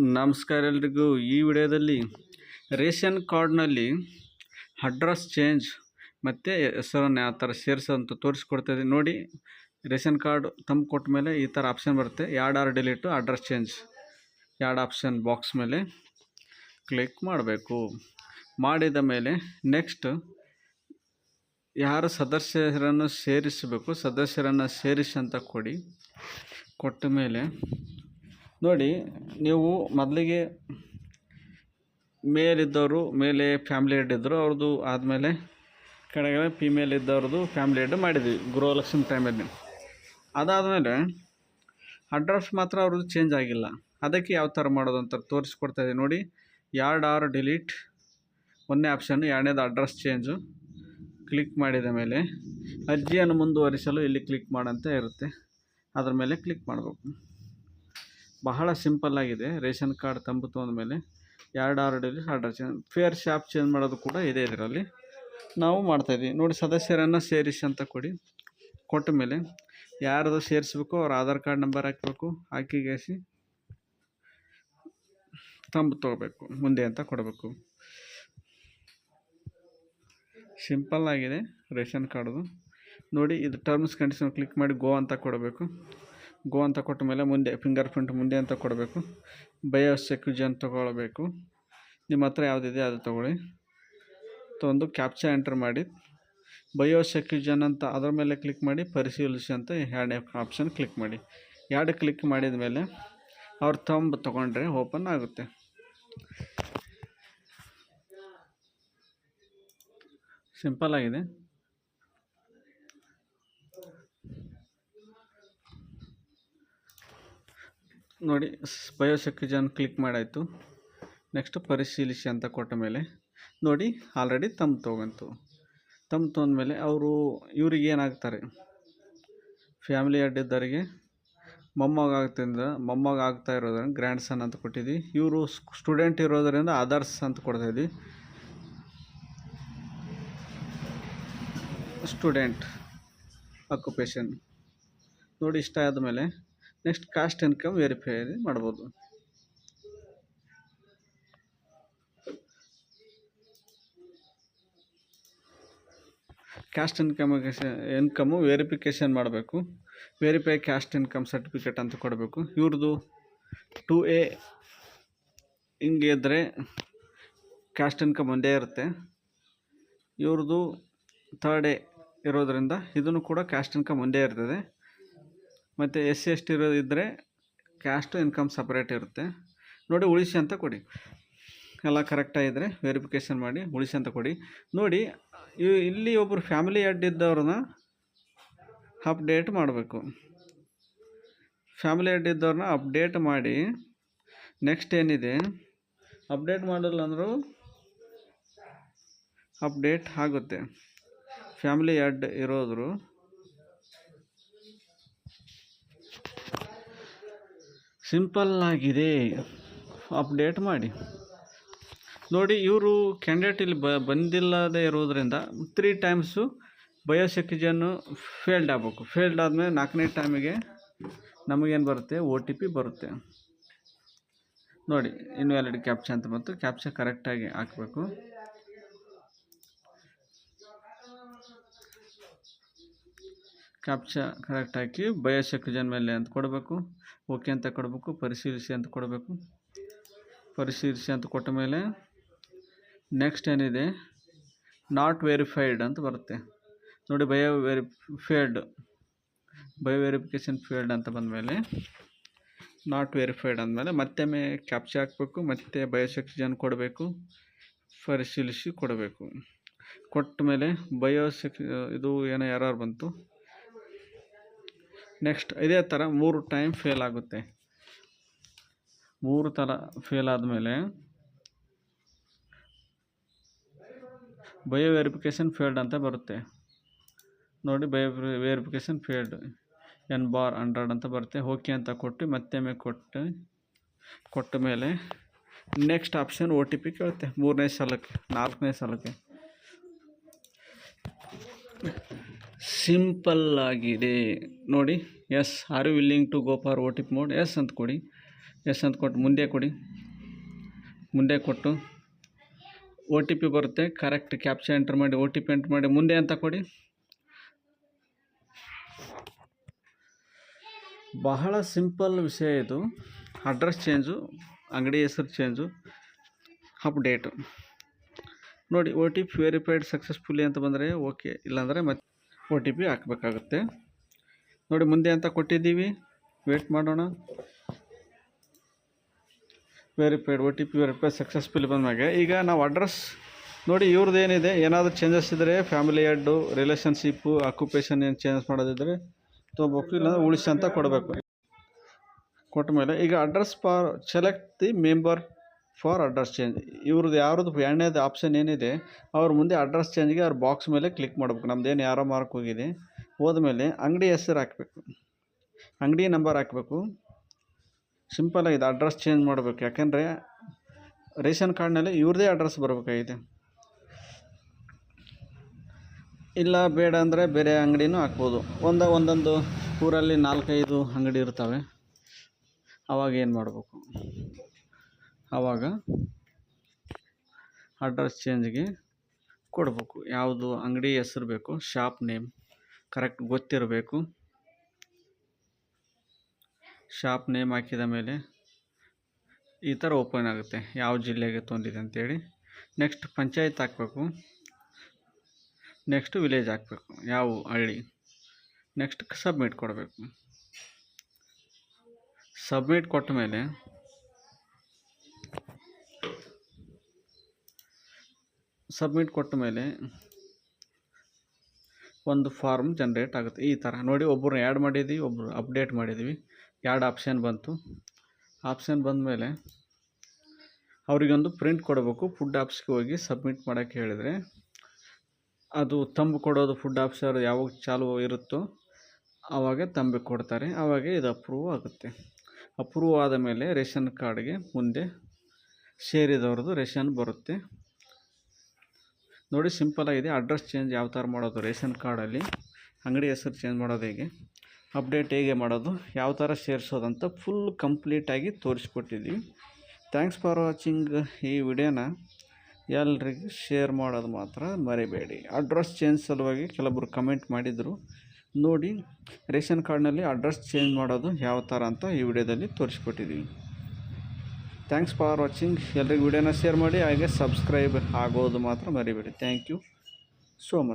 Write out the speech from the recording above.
ನಮಸ್ಕಾರ ಎಲ್ರಿಗೂ. ಈ ವಿಡಿಯೋದಲ್ಲಿ ರೇಷನ್ ಕಾರ್ಡ್ನಲ್ಲಿ ಅಡ್ರೆಸ್ ಚೇಂಜ್ ಮತ್ತು ಹೆಸರನ್ನು ಯಾವ ಥರ ಸೇರಿಸೋಂತ ತೋರಿಸ್ಕೊಡ್ತಾ ಇದ್ದೀನಿ. ನೋಡಿ, ರೇಷನ್ ಕಾರ್ಡ್ ತಂದು ಕೊಟ್ಟ ಮೇಲೆ ಈ ಥರ ಆಪ್ಷನ್ ಬರುತ್ತೆ. ಎರಡು ಆರ್ ಡಿಲೀಟು ಅಡ್ರೆಸ್ ಚೇಂಜ್. ಎರಡು ಆಪ್ಷನ್ ಬಾಕ್ಸ್ ಮೇಲೆ ಕ್ಲಿಕ್ ಮಾಡಬೇಕು. ಮಾಡಿದ ಮೇಲೆ ನೆಕ್ಸ್ಟ್ ಯಾರು ಸದಸ್ಯರನ್ನು ಸೇರಿಸಬೇಕು, ಸದಸ್ಯರನ್ನು ಸೇರಿಸಿ ಅಂತ ಕೊಡಿ. ಕೊಟ್ಟ ಮೇಲೆ ನೋಡಿ, ನೀವು ಮೊದಲಿಗೆ ಮೇಲಿದ್ದವರು, ಮೇಲೆ ಫ್ಯಾಮ್ಲಿ ಹೆಡ್ ಇದ್ದರು, ಅವ್ರದ್ದು ಆದಮೇಲೆ ಕೆಳಗಡೆ ಫೀಮೇಲ್ ಇದ್ದವ್ರದ್ದು ಫ್ಯಾಮ್ಲಿ ಹೆಡ್ ಮಾಡಿದ್ವಿ, ಗೃಹಲಕ್ಷ್ಮಿ ಟೈಮಲ್ಲಿ ಅದಾದಮೇಲೆ ಅಡ್ರೆಸ್ ಮಾತ್ರ ಅವ್ರದ್ದು ಚೇಂಜ್ ಆಗಿಲ್ಲ. ಅದಕ್ಕೆ ಯಾವ ಥರ ಮಾಡೋದು ಅಂತ ಇದ್ದೀವಿ ನೋಡಿ ಎರಡು ಆರ್ ಡಿಲೀಟ್ ಒಂದನೇ ಆಪ್ಷನ್ ಎರಡನೇದು ಅಡ್ರೆಸ್ ಚೇಂಜು ಕ್ಲಿಕ್ ಮಾಡಿದ ಮೇಲೆ ಅರ್ಜಿಯನ್ನು ಮುಂದುವರಿಸಲು ಇಲ್ಲಿ ಕ್ಲಿಕ್ ಮಾಡಂತ ಇರುತ್ತೆ. ಅದ್ರ ಮೇಲೆ ಕ್ಲಿಕ್ ಮಾಡಬೇಕು. ಬಹಳ ಸಿಂಪಲ್ ಆಗಿದೆ. ರೇಷನ್ ಕಾರ್ಡ್ ತಂಬು ಅಂದಮೇಲೆ ಮೇಲೆ ಎರಡು or daily order change, fair shop change ಮಾಡೋದು ಕೂಡ ಇದೆ ಇದರಲ್ಲಿ. ನಾವು ಮಾಡ್ತಾಯಿದ್ದೀವಿ ನೋಡಿ ಸದಸ್ಯರನ್ನು ಸೇರಿಸಿ ಅಂತ ಕೊಡಿ. ಕೊಟ್ಟ ಮೇಲೆ ಯಾರದು ಸೇರಿಸ್ಬೇಕು ಅವ್ರ ಆಧಾರ್ ಕಾರ್ಡ್ ನಂಬರ್ ಹಾಕಬೇಕು ಹಾಕಿಗೇಸಿ ತಂಬು ತೊಗೋಬೇಕು, ಮುಂದೆ ಅಂತ ಕೊಡಬೇಕು. ಸಿಂಪಲ್ ಆಗಿದೆ ರೇಷನ್ ಕಾರ್ಡ್ದು. ನೋಡಿ ಇದು ಟರ್ಮ್ಸ್ ಕಂಡೀಷನ್ ಕ್ಲಿಕ್ ಮಾಡಿ ಗೋ ಅಂತ ಕೊಡಬೇಕು. ಗೋ ಅಂತ ಕೊಟ್ಟ ಮೇಲೆ ಮುಂದೆ ಫಿಂಗರ್ ಪ್ರಿಂಟ್ ಮುಂದೆ ಅಂತ ಕೊಡಬೇಕು. ಬಯೋ ಸೆಕ್ಯುಜನ್ ತೊಗೊಳ್ಬೇಕು. ನಿಮ್ಮ ಹತ್ರ ಯಾವುದಿದೆ ಅದು ತೊಗೊಳ್ಳಿ. ತೊಗೊಂಡು ಕ್ಯಾಪ್ಚಾ ಎಂಟರ್ ಮಾಡಿ. ಬಯೋ ಸೆಕ್ಯೂಜನ್ ಅಂತ ಅದರ ಮೇಲೆ ಕ್ಲಿಕ್ ಮಾಡಿ, ಪರಿಶೀಲಿಸಿ ಅಂತ ಎರಡನೇ ಆಪ್ಷನ್ ಕ್ಲಿಕ್ ಮಾಡಿ. ಎರಡು ಕ್ಲಿಕ್ ಮಾಡಿದ ಮೇಲೆ ಅವ್ರ ತಂಬ್ ತೊಗೊಂಡ್ರೆ ಓಪನ್ ಆಗುತ್ತೆ. ಸಿಂಪಲ್ ಆಗಿದೆ. ನೋಡಿ ಬಯೋಸೆಕ್ಯೂಜನ್ ಕ್ಲಿಕ್ ಮಾಡಾಯಿತು. ನೆಕ್ಸ್ಟ್ ಪರಿಶೀಲಿಸಿ ಅಂತ ಕೊಟ್ಟ ಮೇಲೆ. ನೋಡಿ, ಆಲ್ರೆಡಿ ತಮ್ಮ ತೊಗೊಂತು ತಮ್ಮ ತೊಗೊಂಡ್ಮೇಲೆ ಅವರು, ಇವ್ರಿಗೆ ಏನಾಗ್ತಾರೆ? ಫ್ಯಾಮಿಲಿ ಅಡ್ಡಿದ್ದವರಿಗೆ ಮೊಮ್ಮಗ ಆಗ್ತಿಂದ, ಮೊಮ್ಮಗ ಆಗ್ತಾ ಇರೋದ್ರಿಂದ ಗ್ರ್ಯಾಂಡ್ ಸನ್ ಅಂತ ಕೊಟ್ಟಿದ್ವಿ ಇವರು ಸ್ಟೂಡೆಂಟ್ ಇರೋದರಿಂದ ಅದರ್ಸ್ ಅಂತ ಕೊಡ್ತಾಯಿದ್ವಿ ಸ್ಟೂಡೆಂಟ್, ಅಕ್ಯುಪೇಷನ್. ನೋಡಿ, ಇಷ್ಟ ಆದಮೇಲೆ ನೆಕ್ಸ್ಟ್ ಕಾಸ್ಟ್ ಇನ್ಕಮ್ ವೆರಿಫೈ ಮಾಡ್ಬೋದು. ಕ್ಯಾಸ್ಟ್ ಇನ್ಕಮ್ ಇನ್ಕಮು ವೆರಿಫಿಕೇಷನ್ ಮಾಡಬೇಕು. ವೆರಿಫೈ ಕ್ಯಾಸ್ಟ್ ಇನ್ಕಮ್ ಸರ್ಟಿಫಿಕೇಟ್ ಅಂತ ಕೊಡಬೇಕು. ಇವ್ರದ್ದು ಟು ಎ ಹಿಂಗೆ ಕ್ಯಾಸ್ಟ್ ಇನ್ಕಮ್ ಒಂದೇ ಇರುತ್ತೆ. ಇವ್ರದ್ದು ಥರ್ಡ್ ಎ ಇರೋದರಿಂದ ಇದನ್ನು ಕೂಡ ಕ್ಯಾಸ್ಟ್ ಇನ್ಕಮ್ ಒಂದೇ ಇರ್ತದೆ. ಮತ್ತು ಎಸ್ ಸಿ, ಎಸ್ ಟಿ ಇರೋದಿದ್ದರೆ ಕ್ಯಾಸ್ಟು ಇನ್ಕಮ್ ಸಪ್ರೇಟ್ ಇರುತ್ತೆ. ನೋಡಿ ಉಳಿಸಿ ಅಂತ ಕೊಡಿ. ಎಲ್ಲ ಕರೆಕ್ಟಾಗಿದ್ದರೆ ವೆರಿಫಿಕೇಷನ್ ಮಾಡಿ ಉಳಿಸಿ ಅಂತ ಕೊಡಿ. ನೋಡಿ ಇಲ್ಲಿ ಒಬ್ಬರು ಫ್ಯಾಮಿಲಿ ಹೆಡ್ ಇದ್ದವ್ರನ್ನ ಅಪ್ಡೇಟ್ ಮಾಡಬೇಕು. ಫ್ಯಾಮಿಲಿ ಹೆಡ್ ಇದ್ದವ್ರನ್ನ ಅಪ್ಡೇಟ್ ಮಾಡಿ ನೆಕ್ಸ್ಟ್ ಏನಿದೆ? ಅಪ್ಡೇಟ್ ಮಾಡಲ್ಲ ಅಂದರೂ ಅಪ್ಡೇಟ್ ಆಗುತ್ತೆ. ಫ್ಯಾಮಿಲಿ ಹೆಡ್ ಇರೋದ್ರು ಸಿಂಪಲ್ ಆಗಿದೆ ಅಪ್ಡೇಟ್ ಮಾಡಿ. ನೋಡಿ, ಇವರು ಕ್ಯಾಂಡಿಡೇಟ್ ಇಲ್ಲಿ ಬ, ಬಂದಿಲ್ಲದೆ ಇರೋದ್ರಿಂದ ತ್ರೀ ಟೈಮ್ಸು ಬಯೋಸೆಕ್ಯುಜನ್ನು ಫೇಲ್ಡ್ ಆಗಬೇಕು. ಫೇಲ್ಡ್ ಆದಮೇಲೆ ನಾಲ್ಕನೇ ಟೈಮಿಗೆ ನಮಗೇನು ಬರುತ್ತೆ? ಓ ಟಿ ಪಿ ಬರುತ್ತೆ. ನೋಡಿ ಇನ್ವ್ಯಾಲಿಡ್ ಕ್ಯಾಪ್ಚಾ ಅಂತ ಬಂತು. ಕ್ಯಾಪ್ಚಾ ಕರೆಕ್ಟಾಗಿ ಹಾಕಬೇಕು. ಕ್ಯಾಪ್ಚಾ ಕರೆಕ್ಟ್ ಹಾಕಿ ಬಯೋಸೆಕ್ಯುಜನ್ ಮೇಲೆ ಅಂತ ಕೊಡಬೇಕು ಓಕೆ ಅಂತ ಕೊಡಬೇಕು, ಪರಿಶೀಲಿಸಿ ಅಂತ ಕೊಡಬೇಕು. ಪರಿಶೀಲಿಸಿ ಅಂತ ಕೊಟ್ಟ ಮೇಲೆ ನೆಕ್ಸ್ಟ್ ಏನಿದೆ? ನಾಟ್ ವೆರಿಫೈಡ್ ಅಂತ ಬರುತ್ತೆ. ನೋಡಿ bio verified bio verification field ಅಂತ ಬಂದಮೇಲೆ ನಾಟ್ ವೆರಿಫೈಡ್ ಅಂದಮೇಲೆ ಮತ್ತೆ ಮೇ ಕ್ಯಾಪ್ಚಾ ಹಾಕಬೇಕು, ಮತ್ತೆ ಬಯೋಸೆಕ್ಯುಜನ್ ಕೊಡಬೇಕು, ಪರಿಶೀಲಿಸಿ ಕೊಡಬೇಕು. ಕೊಟ್ಟ ಮೇಲೆ ಬಯೋಸೆಕ್ ಇದು ಏನೋ ಯಾರು ಬಂತು. ನೆಕ್ಸ್ಟ್ ಇದೇ ಥರ ಮೂರು ಟೈಮ್ ಫೇಲ್ ಆಗುತ್ತೆ. ಮೂರು ಥರ ಫೇಲ್ ಆದಮೇಲೆ ಬಯೋ ವೆರಿಫಿಕೇಶನ್ ಫೇಲ್ಡ್ ಅಂತ ಬರುತ್ತೆ. ನೋಡಿ bio verification failed, N bar hundred ಅಂತ ಬರುತ್ತೆ. ಓಕೆ ಅಂತ ಕೊಟ್ಟು ಮತ್ತೆ ಕೊಟ್ಟು, ಕೊಟ್ಟ ಮೇಲೆ next option O T P ಕೇಳುತ್ತೆ. ಮೂರನೇ ಸಲಕ್ಕೆ, ನಾಲ್ಕನೇ ಸಲಕ್ಕೆ. ಸಿಂಪಲ್ ಆಗಿದೆ ನೋಡಿ, yes, are you willing to go for O T P mode? Yes ಅಂತ ಕೊಡಿ. ಎಸ್ ಅಂತ ಕೊಟ್ಟು ಮುಂದೆ ಕೊಡಿ. ಮುಂದೆ ಕೊಟ್ಟು. ಓ ಟಿ ಪಿ ಬರುತ್ತೆ, ಕರೆಕ್ಟ್ ಕ್ಯಾಪ್ಚಾ ಎಂಟ್ರ್ ಮಾಡಿ ಓ ಟಿ ಪಿ ಎಂಟ್ರ್ ಮಾಡಿ, ಮುಂದೆ ಅಂತ ಕೊಡಿ. ಬಹಳ ಸಿಂಪಲ್ ವಿಷಯ ಇದು. ಅಡ್ರೆಸ್ ಚೇಂಜು, ಅಂಗಡಿ ಹೆಸರು ಚೇಂಜು ಅಪ್ಡೇಟು ನೋಡಿ O T P verified successfully ಅಂತ ಬಂದರೆ ಓಕೆ, ಇಲ್ಲಾಂದರೆ ಮತ್ತೆ ಒ ಟಿ ಪಿ ಹಾಕಬೇಕಾಗುತ್ತೆ. ನೋಡಿ, ಮುಂದೆ ಅಂತ ಕೊಟ್ಟಿದ್ದೀವಿ? ವೇಟ್ ಮಾಡೋಣ. Verified O T P verify successful ಬಂದಾಗ ಈಗ ನಾವು ಅಡ್ರೆಸ್ ನೋಡಿ ಇವ್ರದ್ದು ಏನಿದೆ? ಏನಾದರೂ ಚೇಂಜಸ್ ಇದ್ದರೆ ಫ್ಯಾಮಿಲಿ ಹೆಡ್ಡು ರಿಲೇಷನ್ಶಿಪ್ಪು ಆಕ್ಯುಪೇಷನ್ ಏನು ಚೇಂಜ್ ಮಾಡೋದಿದ್ದರೆ ತೊಗೋಬೇಕು, ಇಲ್ಲಾಂದ್ರೆ ಉಳಿಸಿ ಅಂತ ಕೊಡಬೇಕು. ಕೊಟ್ಟ ಮೇಲೆ ಈಗ address for select the member for address change ಇವ್ರದ್ದು ಯಾರದ್ದು ಎರಡನೇದು ಆಪ್ಷನ್ ಏನಿದೆ, ಅವ್ರ ಮುಂದೆ ಅಡ್ರೆಸ್ ಚೇಂಜ್ಗೆ ಅವ್ರ ಬಾಕ್ಸ್ ಮೇಲೆ ಕ್ಲಿಕ್ ಮಾಡ್ಬೇಕು. ನಮ್ಮದೇನು ಯಾರೋ ಮಾರ್ಕ್ ಹೋಗಿದೆ. ಹೋದ್ಮೇಲೆ ಅಂಗಡಿ ಹೆಸರು ಹಾಕಬೇಕು. ಅಂಗಡಿ ನಂಬರ್ ಹಾಕಬೇಕು. ಸಿಂಪಲ್ ಆಗಿದೆ ಅಡ್ರೆಸ್ ಚೇಂಜ್ ಮಾಡಬೇಕು. ಯಾಕೆಂದರೆ ರೇಷನ್ ಕಾರ್ಡ್ನಲ್ಲಿ ಇವ್ರದೇ ಅಡ್ರೆಸ್ ಬರಬೇಕಾಗಿದೆ. ಇಲ್ಲ, ಬೇಡ ಅಂದರೆ ಬೇರೆ ಅಂಗಡಿನೂ ಹಾಕ್ಬೋದು. ಒಂದ, ಒಂದೊಂದು ಊರಲ್ಲಿ ನಾಲ್ಕೈದು ಅಂಗಡಿ ಇರ್ತವೆ. ಅವಾಗ ಏನು ಮಾಡಬೇಕು? ಆವಾಗ ಅಡ್ರೆಸ್ ಚೇಂಜ್ಗೆ ಕೊಡಬೇಕು. ಯಾವುದು ಅಂಗಡಿ ಹೆಸರು ಬೇಕು ಶಾಪ್ ನೇಮ್ ಕರೆಕ್ಟ್ ಗೊತ್ತಿರಬೇಕು. ಶಾಪ್ ನೇಮ್ ಹಾಕಿದ ಮೇಲೆ ಈ ಥರ ಓಪನ್ ಆಗುತ್ತೆ. ಯಾವ ಜಿಲ್ಲೆಗೆ ತೊಂದಿದೆ ಅಂತೇಳಿ ನೆಕ್ಸ್ಟ್ ಪಂಚಾಯತ್ ಹಾಕಬೇಕು. ನೆಕ್ಸ್ಟ್ ವಿಲೇಜ್ ಹಾಕಬೇಕು. ಯಾವ ಹಳ್ಳಿ. ನೆಕ್ಸ್ಟ್ ಸಬ್ಮಿಟ್ ಕೊಡಬೇಕು. ಸಬ್ಮಿಟ್ ಕೊಟ್ಟ ಮೇಲೆ ಸಬ್ಮಿಟ್ ಕೊಟ್ಟ ಮೇಲೆ ಒಂದು ಫಾರ್ಮ್ ಜನ್ರೇಟ್ ಆಗುತ್ತೆ. ಈ ಥರ ನೋಡಿ ಒಬ್ಬರು ಆ್ಯಡ್ ಮಾಡಿದ್ದೀವಿ ಒಬ್ಬರು ಅಪ್ಡೇಟ್ ಮಾಡಿದ್ದೀವಿ. ಎರಡು ಆಪ್ಷನ್ ಬಂತು. ಆಪ್ಷನ್ ಬಂದ ಮೇಲೆ ಅವರಿಗೊಂದು ಪ್ರಿಂಟ್ ಕೊಡಬೇಕು. ಫುಡ್ ಆಪ್ಸ್ಗೆ ಹೋಗಿ ಸಬ್ಮಿಟ್ ಮಾಡೋಕ್ಕೆ ಹೇಳಿದರೆ ಅದು ತಂಬು ಕೊಡೋದು ಫುಡ್ ಆಪ್ಸರ್ ಯಾವಾಗ ಚಾಲು ಇರುತ್ತೋ ಆವಾಗ ತಂಬಿ ಕೊಡ್ತಾರೆ. ಆವಾಗ ಇದು ಅಪ್ರೂವ್ ಆಗುತ್ತೆ. ಅಪ್ರೂವ್ ಆದ ಮೇಲೆ ರೇಷನ್ ಕಾರ್ಡ್ಗೆ ಮುಂದೆ ಸೇರಿದವ್ರದ್ದು ರೇಷನ್ ಬರುತ್ತೆ. ನೋಡಿ ಸಿಂಪಲ್ ಆಗಿದೆ. ಅಡ್ರೆಸ್ ಚೇಂಜ್ ಯಾವ ಥರ ಮಾಡೋದು, ರೇಷನ್ ಕಾರ್ಡಲ್ಲಿ ಅಂಗಡಿ ಹೆಸರು ಚೇಂಜ್ ಮಾಡೋದು ಹೇಗೆ, ಅಪ್ಡೇಟ್ ಹೇಗೆ ಮಾಡೋದು, ಯಾವ ಥರ ಸೇರಿಸೋದಂತ ಫುಲ್ ಕಂಪ್ಲೀಟಾಗಿ ತೋರಿಸ್ಕೊಟ್ಟಿದ್ದೀವಿ. ಥ್ಯಾಂಕ್ಸ್ ಫಾರ್ ವಾಚಿಂಗ್ ಈ ವಿಡಿಯೋನ. ಎಲ್ರಿಗೂ ಶೇರ್ ಮಾಡೋದು ಮಾತ್ರ ಮರಿಬೇಡಿ. ಅಡ್ರೆಸ್ ಚೇಂಜ್ ಸಲುವಾಗಿ ಕೆಲವೊಬ್ರು ಕಮೆಂಟ್ ಮಾಡಿದರು. ನೋಡಿ, ರೇಷನ್ ಕಾರ್ಡ್ನಲ್ಲಿ ಅಡ್ರೆಸ್ ಚೇಂಜ್ ಮಾಡೋದು ಯಾವ ಥರ ಅಂತ ಈ ವಿಡಿಯೋದಲ್ಲಿ ತೋರಿಸ್ಕೊಟ್ಟಿದ್ದೀವಿ. ಥ್ಯಾಂಕ್ಸ್ ಫಾರ್ ವಾಚಿಂಗ್ ಎಲ್ರಿಗೂ ವಿಡಿಯೋನ ಶೇರ್ ಮಾಡಿ, ಹಾಗೆ ಸಬ್ಸ್ಕ್ರೈಬ್ ಆಗೋದು ಮಾತ್ರ ಮರಿಬೇಡಿ. Thank you so much